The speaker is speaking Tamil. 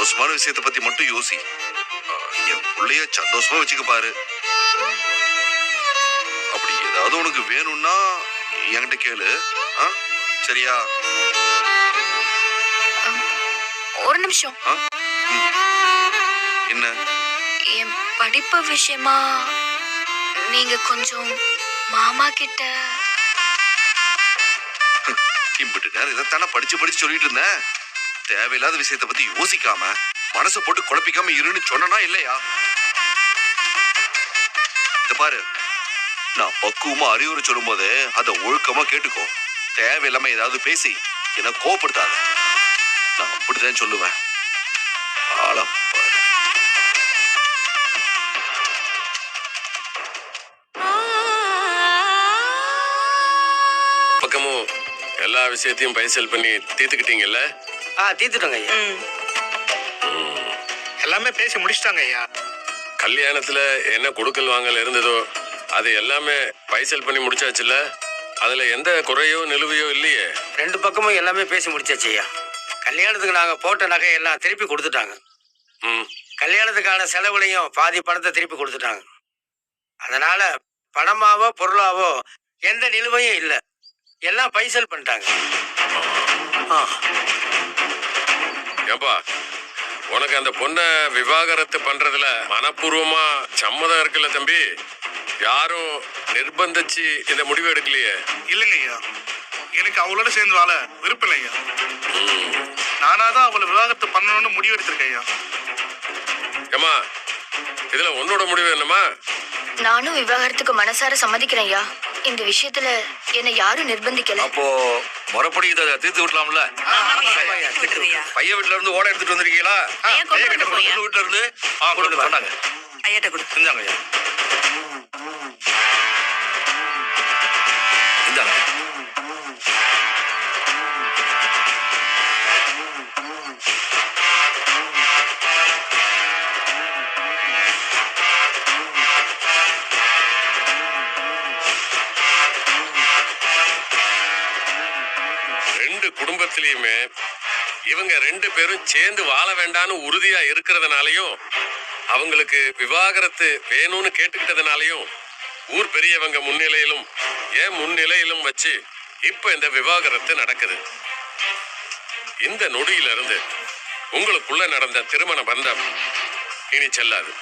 சந்தோஷமான விஷயத்தை பத்தி மட்டும் யோசி. என் புள்ளைய சந்தோஷமா வச்சுக்க பாரு. அப்படி ஏதாவது உனக்கு வேணும்னா என்கிட்ட கேளு? சரியா? ஒரு நிமிஷம். என்ன? என் படிப்பு விஷயமா? நீங்க கொஞ்சம் மாமா கிட்ட இம்பிட்டு நேரம் இதைத்தானே படிச்சு படிச்சு சொல்லிட்டு இருந்தேன். தேவையில்லாத விஷயத்தை பத்தி யோசிக்காம மனசை போட்டு குழப்பிக்காம இருன்னு சொன்னா இல்லையா? இத பாரு. நான் பக்குவமா அறிவுரை சொல்லும் போது அதை ஒழுக்கமா கேட்டுக்கோ. தேவையில்லாம ஏதாவது பேசி என்ன கோவப்படுத்தாத. நான் அப்படிதான் சொல்லுவேன். பக்கமும் எல்லா விஷயத்தையும் பைசல் பண்ணி தீர்த்துக்கிட்டீங்கல்ல? ஆ தீர்த்துட்டோங்க ஐயா. எல்லாமே பேசி முடிச்சிட்டாங்க ஐயா. கல்யாணத்துல என்ன கொடுக்கல் வாங்கல் இருந்ததோ அது எல்லாமே பைசல் பண்ணி முடிச்சாச்சுல்ல? அதுல எந்த குறையோ நிலுவையோ இல்லையே. ரெண்டு பக்கமும் எல்லாமே பேசி முடிச்சாச்சு ஐயா. கல்யாணத்துக்கு நாங்க போட்ட நகை எல்லாம் திருப்பி கொடுத்துட்டாங்க. ம். கல்யாணத்துக்கான செலவுலையும் பாதி பணத்தை திருப்பி கொடுத்துட்டாங்க. அதனால பணமாவோ பொருளாவோ எந்த நிலுவையும் இல்லை. எல்லாம் பைசல் பண்ணிட்டாங்க. ஆ. ஏப்பா உனக்கு அந்த பொண்ணை விவாகரத்து பண்றதுல மனப்பூர்வமா சம்மதம் இருக்குல்ல தம்பி? யாரும் நிர்பந்திச்சு இந்த முடிவு எடுக்கலையே? இல்லைங்க ஐயா எனக்கு அவளோட சேர்ந்து வாழ விருப்பம் இல்லை ஐயா நானா தான் அவளை விவாகரத்து பண்ணணும்னு முடிவு எடுத்திருக்கேன் ஐயா ஏமா இதுல உன்னோட முடிவு என்னம்மா? நானும் விவாகரத்துக்கு மனசார சம்மதிக்கிறேன் ஐயா இந்த விஷயத்துல என்னை யாரும் நிர்பந்திக்கல. அப்போ முறைப்படி இதை தீர்த்து விடலாம்ல? பையன் வீட்டுல இருந்து ஓட எடுத்துட்டு வந்திருக்கீங்களா? ஐயா, வீட்டுல இருந்து ஆ வந்து சொன்னாங்க ஐயாட்ட கொடு. இந்தாங்க ஐயா. குடும்பத்திலையுமே இவங்க ரெண்டு பேரும் சேர்ந்து வாழ வேண்டாம்னு உறுதியா இருக்கிறதுனாலையும் அவங்களுக்கு விவாகரத்து வேணும்னு கேட்டுக்கிட்டதுனாலையும் ஊர் பெரியவங்க முன்னிலையிலும் ஏன் முன்னிலையிலும் வச்சு இப்ப இந்த விவாகரத்து நடக்குது. இந்த நொடியிலிருந்து உங்களுக்குள்ள நடந்த திருமண பந்தம் இனி செல்லாது.